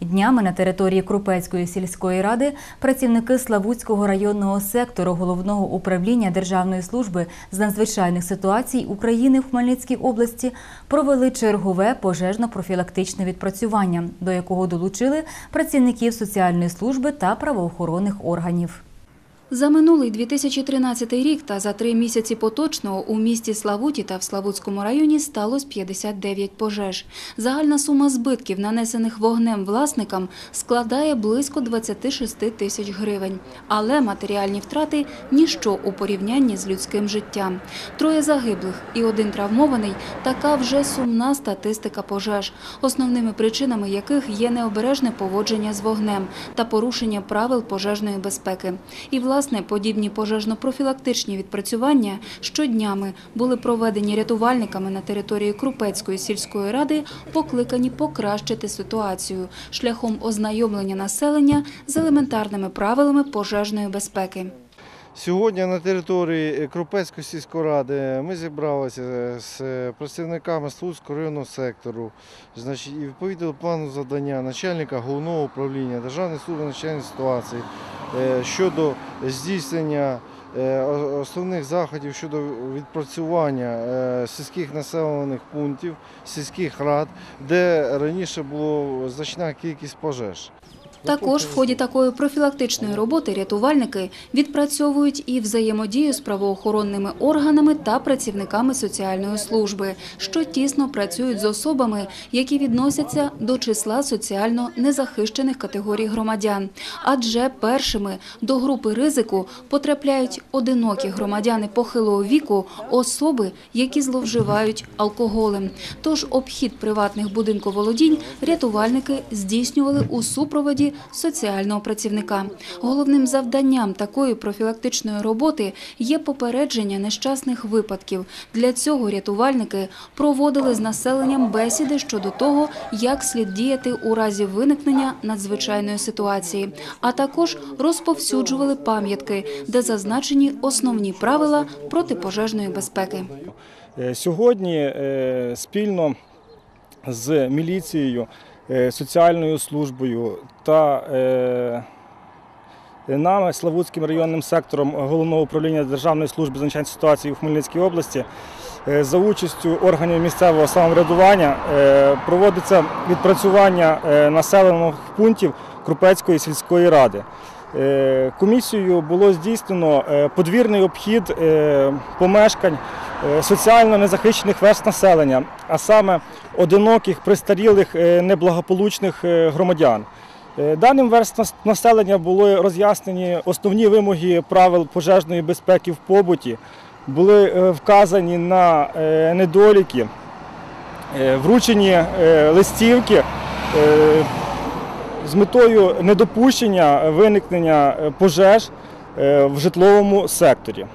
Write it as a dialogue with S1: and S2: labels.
S1: Днями на території Крупецької сільської ради працівники Славутського районного сектору головного управління Державної служби з надзвичайних ситуацій України в Хмельницькій області провели чергове пожежно-профілактичне відпрацювання, до якого долучили працівників соціальної служби та правоохоронних органів.
S2: За минулий 2013 рік та за три місяці поточного у місті Славуті та в Славутському районі сталося 59 пожеж. Загальна сума збитків, нанесених вогнем власникам, складає близько 26 тисяч гривень. Але матеріальні втрати – ніщо у порівнянні з людським життям. Троє загиблих і один травмований – така вже сумна статистика пожеж, основними причинами яких є необережне поводження з вогнем та порушення правил пожежної безпеки. І, власне, подібні пожежно-профілактичні відпрацювання щоднями були проведені рятувальниками на території Крупецької сільської ради, покликані покращити ситуацію шляхом ознайомлення населення з елементарними правилами пожежної безпеки.
S3: Сьогодні на території Крупецької сільської ради ми зібралися з представниками Слуцького районного сектору. І відповідно плану завдання начальника головного управління Державної служби надзвичайних ситуацій е, щодо здійснення е, основних заходів щодо відпрацювання е, сільських населених пунктів, сільських рад, де раніше була значна кількість пожеж.
S2: Також в ході такої профілактичної роботи рятувальники відпрацьовують і взаємодію з правоохоронними органами та працівниками соціальної служби, що тісно працюють з особами, які відносяться до числа соціально незахищених категорій громадян. Адже першими до групи ризику потрапляють одинокі громадяни похилого віку, особи, які зловживають алкоголем. Тож обхід приватних будинковолодінь рятувальники здійснювали у супроводі соціального працівника. Головним завданням такої профілактичної роботи є попередження нещасних випадків. Для цього рятувальники проводили з населенням бесіди щодо того, як слід діяти у разі виникнення надзвичайної ситуації, а також розповсюджували пам'ятки, де зазначені основні правила протипожежної безпеки.
S4: Е, Сьогодні е, спільно з міліцією, соціальною службою та е, нами, Славутським районним сектором головного управління Державної служби з надзвичайних ситуацій у Хмельницькій області е, за участю органів місцевого самоврядування е, проводиться відпрацювання е, населених пунктів Крупецької сільської ради. Е, Комісією було здійснено е, подвірний обхід е, помешкань е, соціально незахищених верст населення, а саме одиноких, пристарілих, е, неблагополучних е, громадян. Е, Даним верстам населення були роз'яснені основні вимоги правил пожежної безпеки в побуті, були е, вказані на е, недоліки, е, вручені е, листівки е, з метою недопущення виникнення е, пожеж е, в житловому секторі.